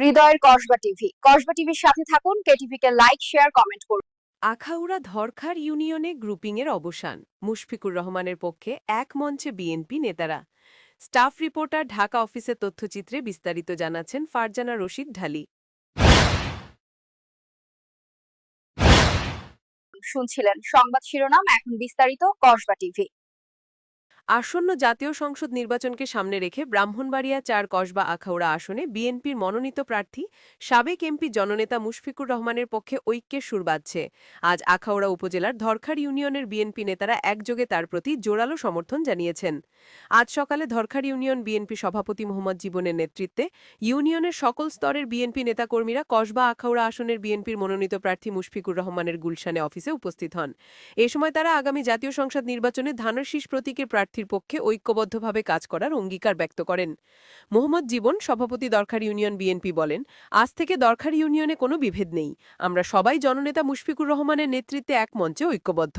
হৃদয়ের কসবা টিভি। কসবা টিভির সাথে থাকুন কেটিভি কে লাইক শেয়ার কমেন্ট করুন। আখাউড়া ধরখার ইউনিয়নে গ্রুপিংয়ের অবসান। মুশফিকুর রহমানের পক্ষে এক মঞ্চে বিএনপি নেতারা। স্টাফ রিপোর্টার ঢাকা অফিসের তথ্যচিত্রে বিস্তারিত জানাচ্ছেন ফারজানা রশিদ ঢালি। শুনছিলেন সংবাদ শিরোনাম এখন বিস্তারিত কসবা টিভি। আসন্ন জাতীয় সংসদ নির্বাচনকে সামনে রেখে ব্রাহ্মণবাড়িয়া চার কসবা আখাউড়া আসনে বিএনপির মনোনীত প্রার্থী সাবেক এমপি জননেতা মুশফিকুর রহমানের পক্ষে ঐক্যের সুর বাজছে। আজ আখাউড়া উপজেলার ধরখার ইউনিয়নের বিএনপি নেতারা একযোগে তার প্রতি জোরালো সমর্থন জানিয়েছেন। আজ সকালে ধরখার ইউনিয়ন বিএনপি সভাপতি মোহাম্মদ জীবনের নেতৃত্বে ইউনিয়নের সকল স্তরের বিএনপি নেতাকর্মীরা কসবা আখাউড়া আসনের বিএনপির মনোনীত প্রার্থী মুশফিকুর রহমানের গুলশানে অফিসে উপস্থিত হন। এ সময় তারা আগামী জাতীয় সংসদ নির্বাচনে ধানের শীষ প্রতীকের প্রার্থীর পক্ষে ঐক্যবদ্ধভাবে কাজ করার অঙ্গীকার ব্যক্ত করেন। মোহাম্মদ জীবন সভাপতি দরখার ইউনিয়ন বিএনপি বলেন, আজ থেকে দরখার ইউনিয়নে কোনো বিভেদ নেই। আমরা সবাই জননেতা মুশফিকুর রহমানের নেতৃত্বে এক মঞ্চে ঐক্যবদ্ধ।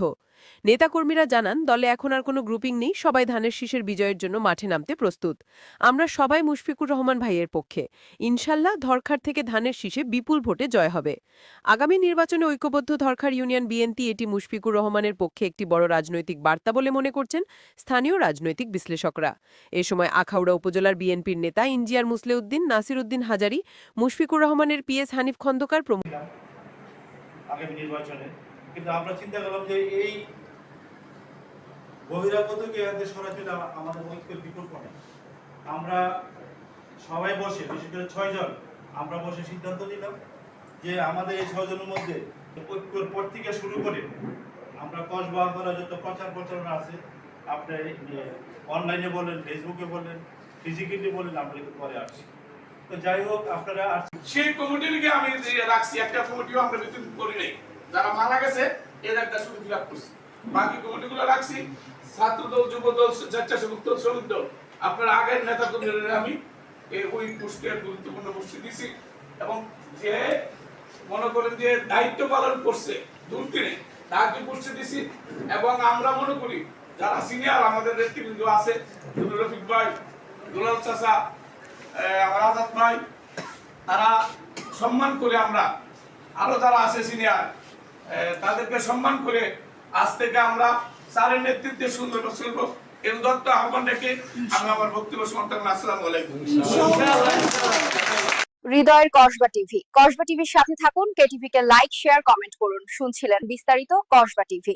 নেতাকর্মীরা জানান, দলে এখন আর কোনো গ্রুপিং নেই। সবাই ধানের শীষের বিজয়ের জন্য মাঠে নামতে প্রস্তুত। আমরা সবাই মুশফিকুর রহমান ভাইয়ের পক্ষে। ইনশাল্লাহ ধরখার থেকে ধানের শীষে বিপুল ভোটে জয় হবে। আগামী নির্বাচনে ঐক্যবদ্ধ ধরখার ইউনিয়ন বিএনপি এটি মুশফিকুর রহমানের পক্ষে একটি বড় রাজনৈতিক বার্তা বলে মনে করছেন স্থানীয় রাজনৈতিক বিশ্লেষকরা। এ সময় আখাউড়া উপজেলার বিএনপির নেতা ইঞ্জিয়ার মুসলেউদ্দিন নাসির উদ্দিন হাজারি, মুশফিকুর রহমানের পিএস হানিফ খন্দকার প্রমুখ আগামী নির্বাচনে। কিন্তু আমরা চিন্তা করলাম যে এই বহিরাগতকে এদের সরাতে আমাদের ঐক্যের বিকল্প নেই। আমরা সবাই বসে, বিশেষ করে ছয়জন আমরা বসে সিদ্ধান্ত নিলাম যে আমাদের এই ছয়জনের মধ্যে ঐক্যর পর থেকে শুরু করে আমরা কসবা করা যত প্রচার প্রচারণা আছে আপনার অনলাইনে বলেন ফেসবুকে বলেন ফিজিক্যালি বলেন, আমরা কিন্তু করে আসছি। তো যাই হোক, আপনারা সেই কমিটিকে আমি রাখছি, একটা কমিটিও আমরা বিতরণ করি নাই। যারা মারা গেছে এর একটা শুধু ফিল করছি। বাকি কমিটিগুলো রাখছি ছাত্র দল যুব দল স্বেচ্ছাসেবক দল, শ্রমিক দল। আপনার আগের নেতা কর্মীদের আমি ওই পোস্টে গুরুত্বপূর্ণ পোস্টে দিছি। এবং যে মনে করেন যে দায়িত্ব পালন করছে দুর্দিনে তাকে পোস্টে দিছি। এবং আমরা মনে করি যারা সিনিয়র আমাদের নেতৃবৃন্দ আছে রফিক ভাই দুলাল আহ, আমার আজাদ ভাই তারা সম্মান করে আমরা আরও যারা আছে সিনিয়র তাদেরকে সম্মান করে আজ থেকে আমরা স্যারের নেতৃত্বে সুন্দর চলবো এই উদত্ত আহ্বান রেখে আমি আমার বক্তব্য করলাম। আসসালামু আলাইকুম। হৃদয়ের কসবা টিভি। কসবা টিভির সাথে থাকুন কেটিভি কে লাইক শেয়ার কমেন্ট করুন। শুনছিলেন বিস্তারিত কসবা টিভি।